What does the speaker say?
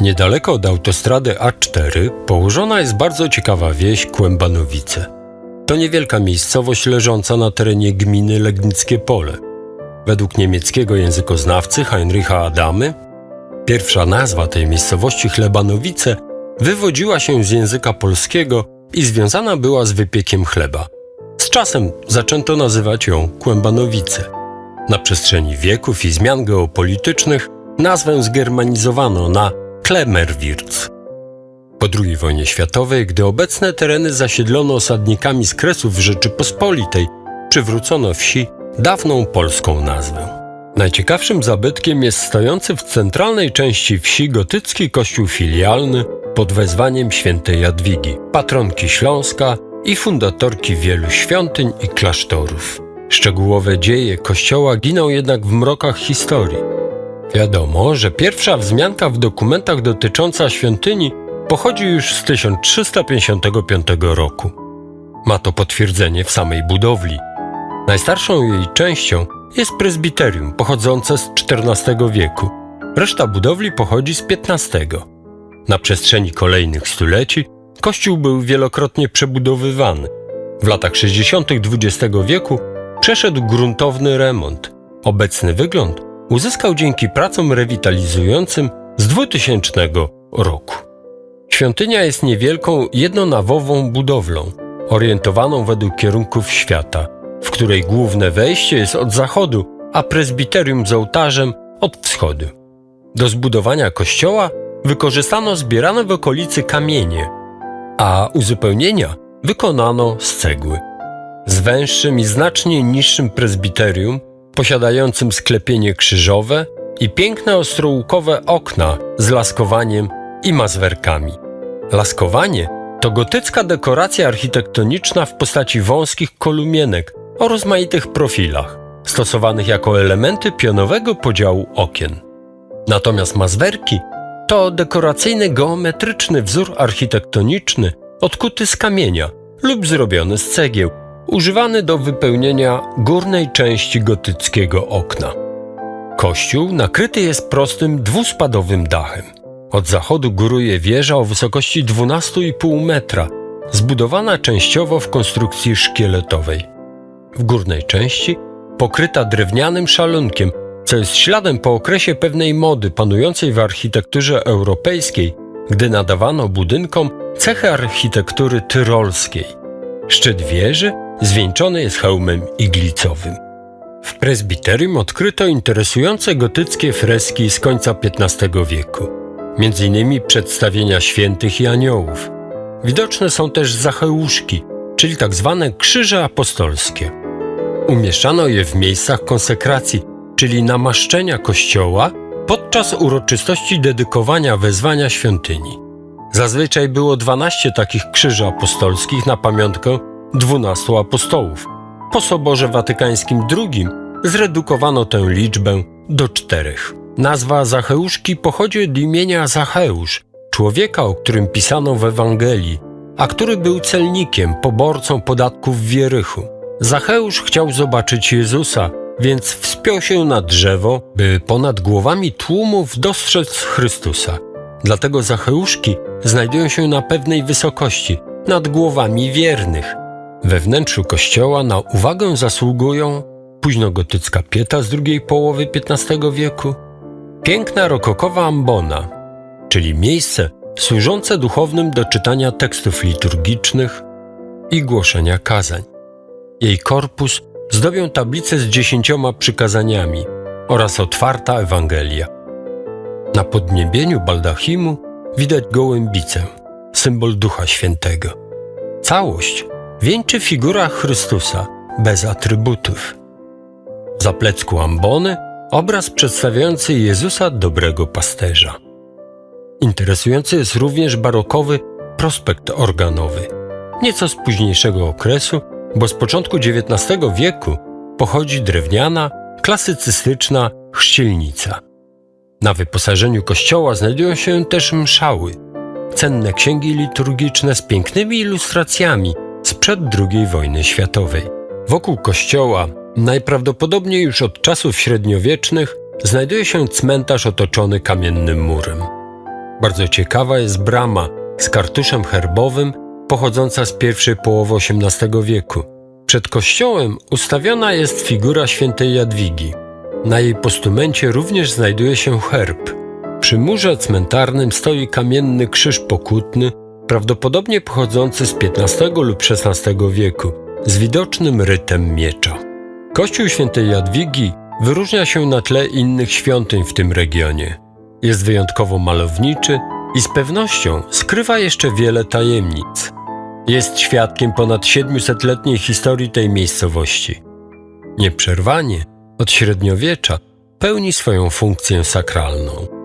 Niedaleko od autostrady A4 położona jest bardzo ciekawa wieś Kłębanowice. To niewielka miejscowość leżąca na terenie gminy Legnickie Pole. Według niemieckiego językoznawcy Heinricha Adamy, pierwsza nazwa tej miejscowości Chlebanowice wywodziła się z języka polskiego i związana była z wypiekiem chleba. Z czasem zaczęto nazywać ją Kłębanowice. Na przestrzeni wieków i zmian geopolitycznych nazwę zgermanizowano na Klemerwirz. Po II wojnie światowej, gdy obecne tereny zasiedlono osadnikami z Kresów Rzeczypospolitej, przywrócono wsi dawną polską nazwę. Najciekawszym zabytkiem jest stojący w centralnej części wsi gotycki kościół filialny pod wezwaniem świętej Jadwigi, patronki Śląska i fundatorki wielu świątyń i klasztorów. Szczegółowe dzieje kościoła giną jednak w mrokach historii. Wiadomo, że pierwsza wzmianka w dokumentach dotycząca świątyni pochodzi już z 1355 roku. Ma to potwierdzenie w samej budowli. Najstarszą jej częścią jest prezbiterium pochodzące z XIV wieku. Reszta budowli pochodzi z XV. Na przestrzeni kolejnych stuleci kościół był wielokrotnie przebudowywany. W latach 60. XX wieku przeszedł gruntowny remont. Obecny wygląd uzyskał dzięki pracom rewitalizującym z 2000 roku. Świątynia jest niewielką, jednonawową budowlą, orientowaną według kierunków świata, w której główne wejście jest od zachodu, a prezbiterium z ołtarzem od wschodu. Do zbudowania kościoła wykorzystano zbierane w okolicy kamienie, a uzupełnienia wykonano z cegły. Z węższym i znacznie niższym prezbiterium, posiadającym sklepienie krzyżowe i piękne ostrołukowe okna z laskowaniem i mazwerkami. Laskowanie to gotycka dekoracja architektoniczna w postaci wąskich kolumienek o rozmaitych profilach, stosowanych jako elementy pionowego podziału okien. Natomiast mazwerki to dekoracyjny geometryczny wzór architektoniczny odkuty z kamienia lub zrobiony z cegieł, używany do wypełnienia górnej części gotyckiego okna. Kościół nakryty jest prostym dwuspadowym dachem. Od zachodu góruje wieża o wysokości 12,5 metra, zbudowana częściowo w konstrukcji szkieletowej. W górnej części pokryta drewnianym szalunkiem, co jest śladem po okresie pewnej mody panującej w architekturze europejskiej, gdy nadawano budynkom cechy architektury tyrolskiej. Szczyt wieży zwieńczony jest hełmem iglicowym. W prezbiterium odkryto interesujące gotyckie freski z końca XV wieku, m.in. przedstawienia świętych i aniołów. Widoczne są też zacheuszki, czyli tak zwane krzyże apostolskie. Umieszczano je w miejscach konsekracji, czyli namaszczenia kościoła podczas uroczystości dedykowania wezwania świątyni. Zazwyczaj było 12 takich krzyży apostolskich na pamiątkę 12 apostołów. Po Soborze Watykańskim II zredukowano tę liczbę do czterech. Nazwa Zacheuszki pochodzi od imienia Zacheusz, człowieka, o którym pisano w Ewangelii, a który był celnikiem, poborcą podatków w Wierychu. Zacheusz chciał zobaczyć Jezusa, więc wspiął się na drzewo, by ponad głowami tłumów dostrzec Chrystusa. Dlatego Zacheuszki znajdują się na pewnej wysokości, nad głowami wiernych. We wnętrzu kościoła na uwagę zasługują późnogotycka pieta z drugiej połowy XV wieku, piękna rokokowa ambona, czyli miejsce służące duchownym do czytania tekstów liturgicznych i głoszenia kazań. Jej korpus zdobią tablice z dziesięcioma przykazaniami oraz otwarta Ewangelia. Na podniebieniu baldachimu widać gołębicę, symbol Ducha Świętego. Całość wieńczy figura Chrystusa bez atrybutów. W zaplecku ambony obraz przedstawiający Jezusa dobrego pasterza. Interesujący jest również barokowy prospekt organowy, nieco z późniejszego okresu, bo z początku XIX wieku pochodzi drewniana, klasycystyczna chrzcielnica. Na wyposażeniu kościoła znajdują się też mszały, cenne księgi liturgiczne z pięknymi ilustracjami sprzed II wojny światowej. Wokół kościoła, najprawdopodobniej już od czasów średniowiecznych, znajduje się cmentarz otoczony kamiennym murem. Bardzo ciekawa jest brama z kartuszem herbowym pochodząca z pierwszej połowy XVIII wieku. Przed kościołem ustawiona jest figura świętej Jadwigi. Na jej postumencie również znajduje się herb. Przy murze cmentarnym stoi kamienny krzyż pokutny, prawdopodobnie pochodzący z XV lub XVI wieku, z widocznym rytem miecza. Kościół świętej Jadwigi wyróżnia się na tle innych świątyń w tym regionie. Jest wyjątkowo malowniczy i z pewnością skrywa jeszcze wiele tajemnic. Jest świadkiem ponad 700-letniej historii tej miejscowości. Nieprzerwanie od średniowiecza pełni swoją funkcję sakralną.